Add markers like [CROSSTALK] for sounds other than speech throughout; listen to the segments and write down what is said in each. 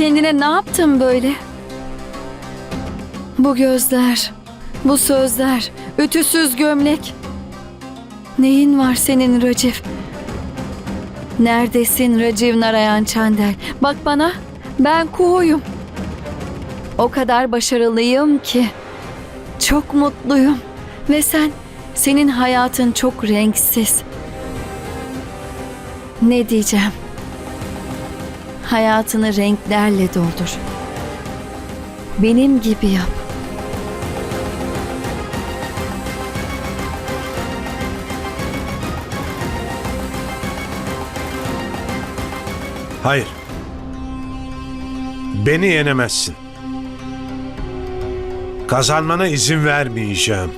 kendine ne yaptın böyle? Bu gözler, bu sözler, ütüsüz gömlek. Neyin var senin Racif? Neredesin Raciv Narayan Çandel? Bak bana, ben kuğuyum. O kadar başarılıyım ki. Çok mutluyum. Ve sen, senin hayatın çok renksiz. Ne diyeceğim? Hayatını renklerle doldur. Benim gibi yap. Hayır. Beni yenemezsin. Kazanmana izin vermeyeceğim.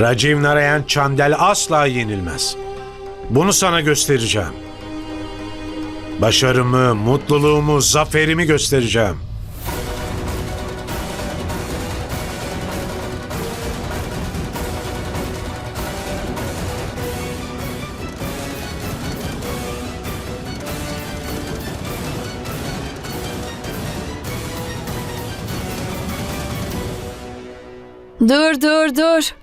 Raciv Narayan Çandel asla yenilmez. Bunu sana göstereceğim. Başarımı, mutluluğumu, zaferimi göstereceğim. Dur dur dur.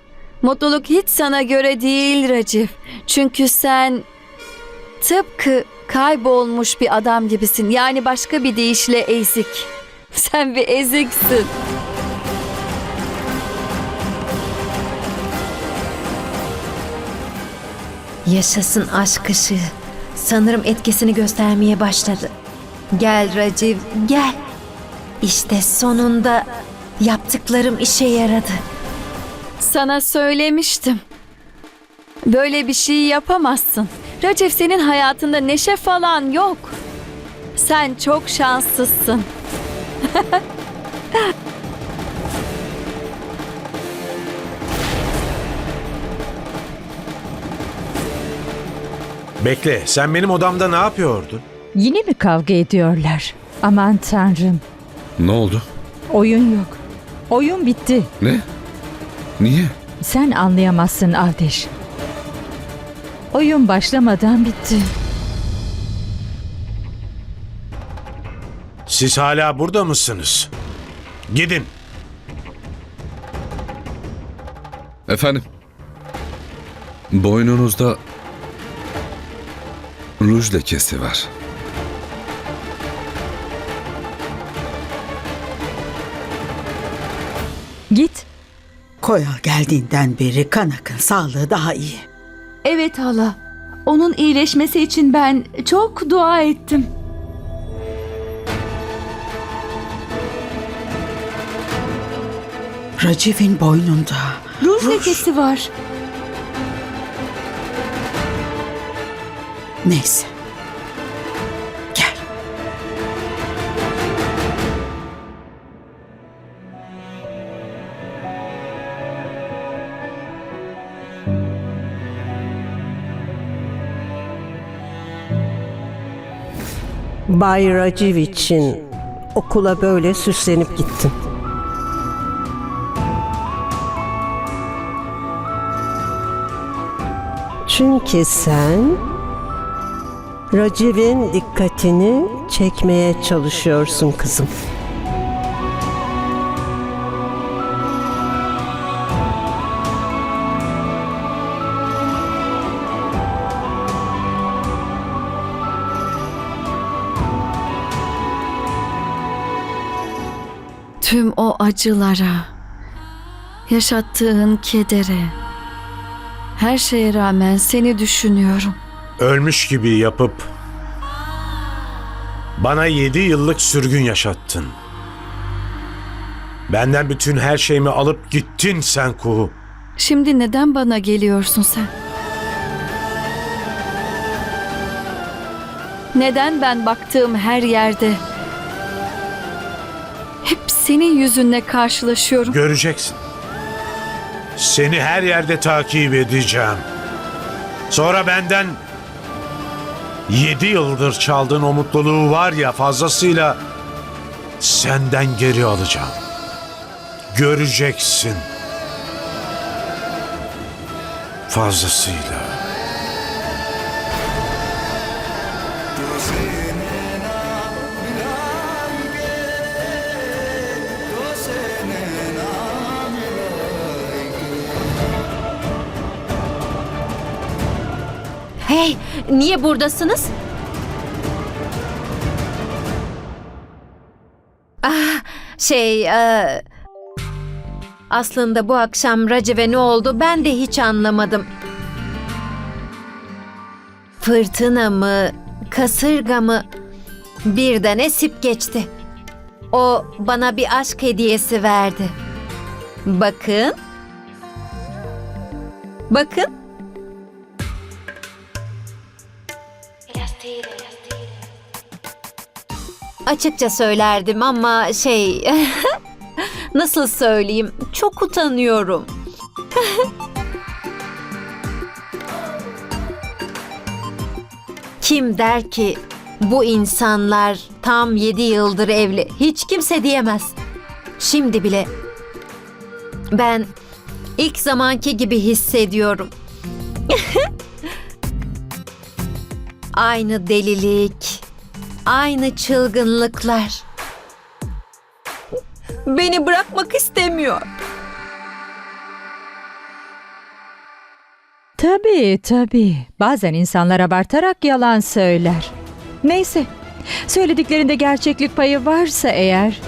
Mutluluk hiç sana göre değil Racif. Çünkü sen tıpkı kaybolmuş bir adam gibisin. Yani başka bir deyişle ezik. [LAUGHS] Sen bir eziksin. Yaşasın aşk ışığı. Sanırım etkisini göstermeye başladı. Gel Raciv, gel. İşte sonunda yaptıklarım işe yaradı. Sana söylemiştim. Böyle bir şey yapamazsın. Racif senin hayatında neşe falan yok. Sen çok şanslısın. [LAUGHS] Bekle, sen benim odamda ne yapıyordun? Yine mi kavga ediyorlar? Aman tanrım. Ne oldu? Oyun yok. Oyun bitti. Ne? Niye? Sen anlayamazsın Avdeş. Oyun başlamadan bitti. Siz hala burada mısınız? Gidin. Efendim? Boynunuzda ruj lekesi var. Git. Koyal geldiğinden beri Kanak'ın sağlığı daha iyi. Evet hala. Onun iyileşmesi için ben çok dua ettim. Raciv'in boynunda. Ruj lekesi var. Neyse. Bay Raciv için okula böyle süslenip gittin. Çünkü sen Raciv'in dikkatini çekmeye çalışıyorsun kızım. Tüm o acılara, yaşattığın kedere, her şeye rağmen seni düşünüyorum. Ölmüş gibi yapıp bana yedi yıllık sürgün yaşattın. Benden bütün her şeyimi alıp gittin sen Kuhu. Şimdi neden bana geliyorsun sen? Neden ben baktığım her yerde hep senin yüzünle karşılaşıyorum? Göreceksin. Seni her yerde takip edeceğim. Sonra benden yedi yıldır çaldığın o mutluluğu var ya fazlasıyla senden geri alacağım. Göreceksin. Fazlasıyla. Hey, niye buradasınız? Ah, şey, e, aslında bu akşam Raciv'e ne oldu ben de hiç anlamadım. Fırtına mı, kasırga mı birden esip geçti. O bana bir aşk hediyesi verdi. Bakın. Bakın. Açıkça söylerdim ama şey... [LAUGHS] Nasıl söyleyeyim? Çok utanıyorum. [LAUGHS] Kim der ki bu insanlar tam yedi yıldır evli? Hiç kimse diyemez. Şimdi bile ben ilk zamanki gibi hissediyorum. [LAUGHS] Aynı delilik, aynı çılgınlıklar. Beni bırakmak istemiyor. Tabii tabii. Bazen insanlar abartarak yalan söyler. Neyse. Söylediklerinde gerçeklik payı varsa eğer...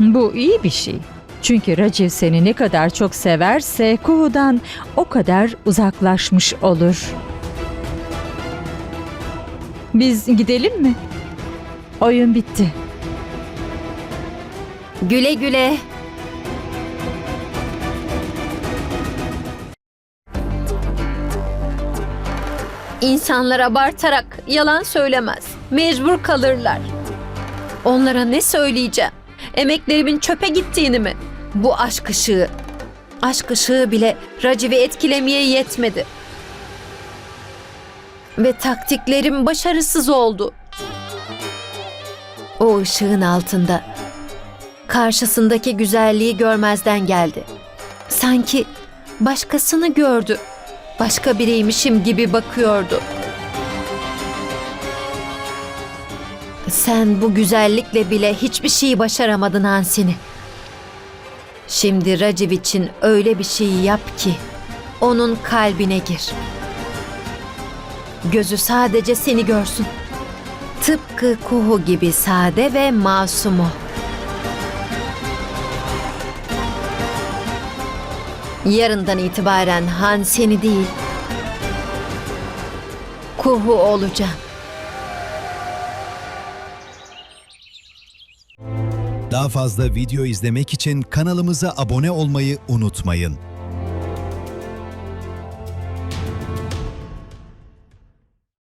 Bu iyi bir şey. Çünkü Raciv seni ne kadar çok severse Kuhu'dan o kadar uzaklaşmış olur. Biz gidelim mi? Oyun bitti. Güle güle. İnsanlar abartarak yalan söylemez. Mecbur kalırlar. Onlara ne söyleyeceğim? Emeklerimin çöpe gittiğini mi? Bu aşk ışığı. Aşk ışığı bile Raciv'i etkilemeye yetmedi. Ve taktiklerim başarısız oldu. O ışığın altında karşısındaki güzelliği görmezden geldi. Sanki başkasını gördü. Başka biriymişim gibi bakıyordu. Sen bu güzellikle bile hiçbir şeyi başaramadın Hansini. Şimdi Raciv için öyle bir şey yap ki onun kalbine gir. Gözü sadece seni görsün. Tıpkı Kuhu gibi sade ve masum o. Yarından itibaren Han seni değil, Kuhu olacağım. Daha fazla video izlemek için kanalımıza abone olmayı unutmayın.